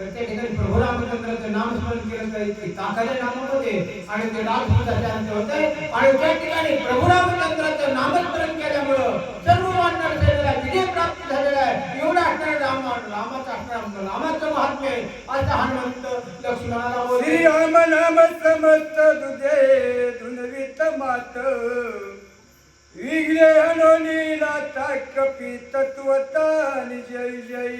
तर त्या ठिकाणी प्रभू रामचंद्राचं नामस्मरण केलं तर आणि ते अंत होते. आणि त्या ठिकाणी प्रभू रामचंद्राचं नामस्मरण केल्यामुळं सर्व वानर सेनेला विजय प्राप्त झालेला आहे. एवढा असणारा राम रामाचा असणारा रामाचं महात्म्य असं हनुमंत लक्ष्मणाला बोलले श्री राम नाम समस्त दुधे धुनवित मात. विघ्ने हनोनीला कपी तत्वता जय. जय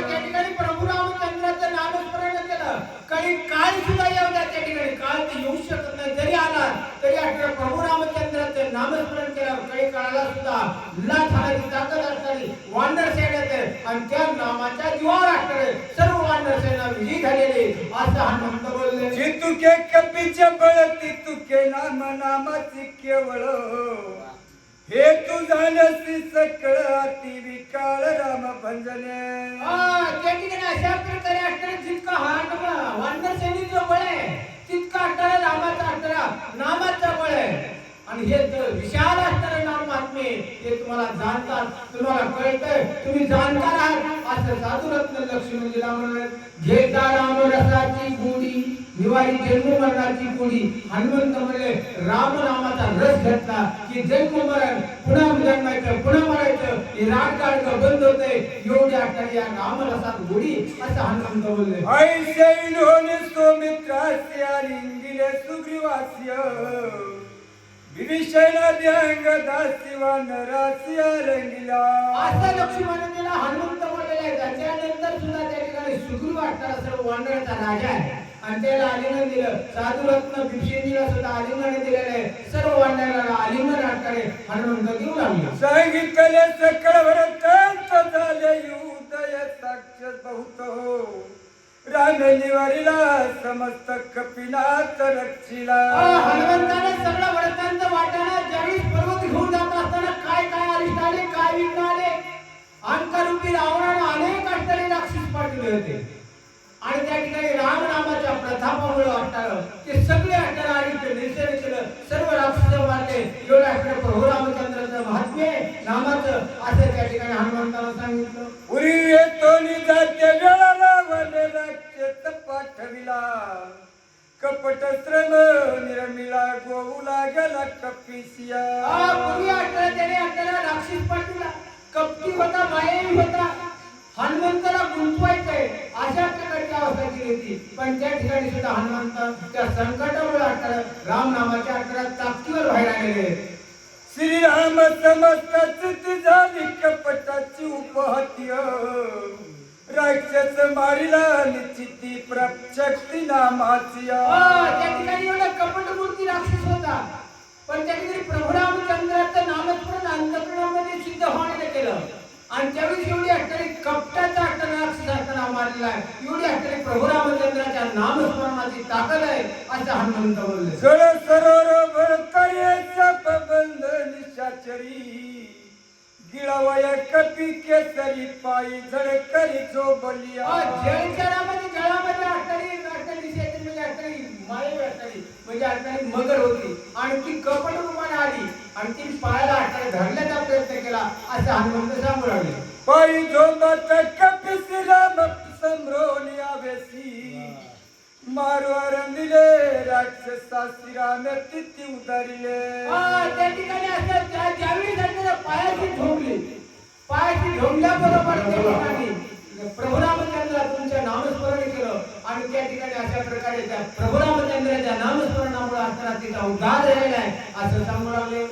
त्या ठिकाणी प्रभू रामचंद्राचं नामस्मरण केलं काही काळ सुद्धा येऊ द्या त्या ठिकाणी काळ ते येऊ शकत नाही जरी आला तरी आपल्या प्रभू रामचंद्राचं नामस्मरण केलं काही काळाला सुद्धा लाथ हाणायची ताकद असणारी वानर सेना आणि त्या नामाच्या जीवावर असणारे सर्व वानर सेना विजयी झालेली असं हनुमंत बोलले. चितुके कपीचे बळ तितुके नाम नामाची केवळ. हे तू झालसी सकळ अति विकाळ राम भंजने. हा, त्या ठिकाणी अशा प्रकारे असणारे जितका हा वानर सेनेचं बळ आहे तितका असणारा रामाचा असणारा नामाचा बळ आहे. आणि हे विशाल नाम ते तुम्हाला जाणतात तुम्हाला कळतंय तुम्ही जाणकार आहात. असं साधुरत्न लक्ष्मणजीला म्हणलं घेता राम रसाची गोडी निवारी जन्म मरणाची गोडी हनुमंत म्हणले राम नामाचा रस घेतला की जन्म मरण पुन्हा जन्मायचं पुन्हा मरायचं हे राग बंद होते एवढी असणारी या राम रसात गोडी असं हनुमंत बोलले. ऐसे इन्होंने सौमित्रास्य लिंगिले सुग्रीवास्य। रंगिला. असं लक्ष्मणाला हनुमंत बोललेला आहे. त्याच्यानंतर सुद्धा त्या ठिकाणी सुग्रीव असणारा सर्व वानराचा राजा आहे. आणि त्याला आलिंगन दिलं. साधुरत्न भीमसेनीला सुद्धा आलिंगन दिलेलं आहे. सर्व वानराला आलिंगन असणारे हनुमंत देऊ लागले. सांगितले सकळ भरतांत झाले उदय साक्ष बहुत हो. राम निवारिला समस्त कपिनाथ रक्षिला. हनुमंताने अंतरूपी रावणानं अनेक अडचणी राक्षस पाठवले होते. आणि त्या ठिकाणी राम नामाच्या प्रतापामुळे वाटतं ते सगळे अडचण अरिष्ट निश्चय केलं सर्व राक्षस मारले. एवढं असणारं प्रभू रामचंद्राचं महात्म्य नामाचं असं त्या ठिकाणी हनुमंतानं सांगितलं. पुरी येतो जाते वने राक्षस पाठविला. कपट श्रम निरमिला गोऊला गेला कपिसिया. पूर्वी अठरा त्याने आपल्याला राक्षस पाठवला. कपटी होता मायावी होता हनुमंताला गुंतवायचंय अशा प्रकारची अवस्था केली होती. पण त्या ठिकाणी सुद्धा हनुमंत त्या संकटामुळे अठरा राम नामाच्या अठरा ताकदीवर आलेले आहेत. श्रीराम समस्त झाली कपटाची उपहत्य राक्षस मारिला निश्चिती प्रशक्ती नामाची. त्या ठिकाणी एवढा कपट मूर्ती राक्षस होता. आणि त्यावेळी एवढी कपटाचा अठ्ठारी राक्षस असताना मारलेला आहे. एवढी अठ्ठारी प्रभू रामचंद्राच्या नामस्मरणाची ताकद आहे असं हनुमंत बोलले. जळ सरोवर प्रबंध निशाचरी गिळावय कपी केसरी पायी झडकरी जो बलिया जळचरामध्ये जळामध्ये अठ्ठारी अठ्ठारी शेती म्हणजे अठ्ठारी म्हणजे अठ्ठारी मगर होती. आणि ती कपट रूपाने आली. आणि ती पायाला अठ्ठारी धरण्याचा प्रयत्न केला असं हनुमंत पायी झोंबत कपी श्रीराम संभ्रोनी राक्षसा तिथी त्या ठिकाणी त्या- ज्यावेळी त्यांच्या पायाची पायाची त्या ठिकाणी तुमच्या नामस्मरण केलं आणि त्या ठिकाणी अशा प्रकारे त्या प्रभू नामस्मरणामुळे असताना तिचा उद्धार झालेला आहे. असं सांगू लागले.